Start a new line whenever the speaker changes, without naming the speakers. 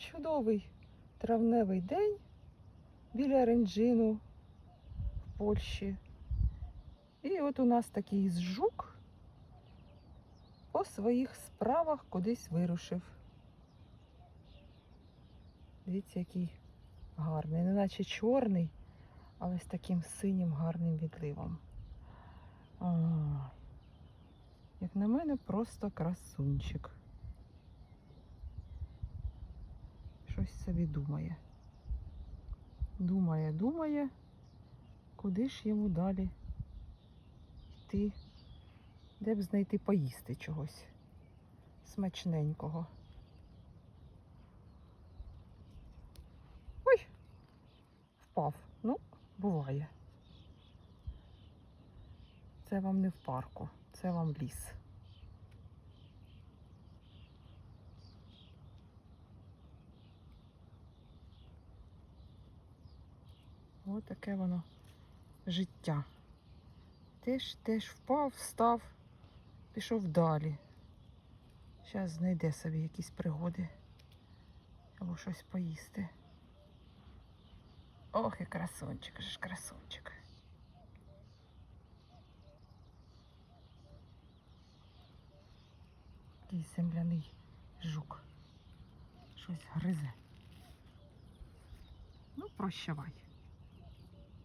Чудовий травневий день біля Ренджину в Польщі. І от у нас такий жук по своїх справах кудись вирушив. Дивіться, який гарний, не наче чорний, але з таким синім гарним відливом. А, як на мене, просто красунчик. Щось собі думає. Думає, думає, куди ж йому далі йти, де б знайти поїсти чогось смачненького. Ой, впав. Ну, буває. Це вам не в парку, це вам ліс. Ось таке воно життя. Теж теж впав, встав, пішов далі. Зараз знайде собі якісь пригоди або щось поїсти. Ох, і красунчик, ж красунчик. Такий земляний жук. Щось гризе. Ну, прощавай.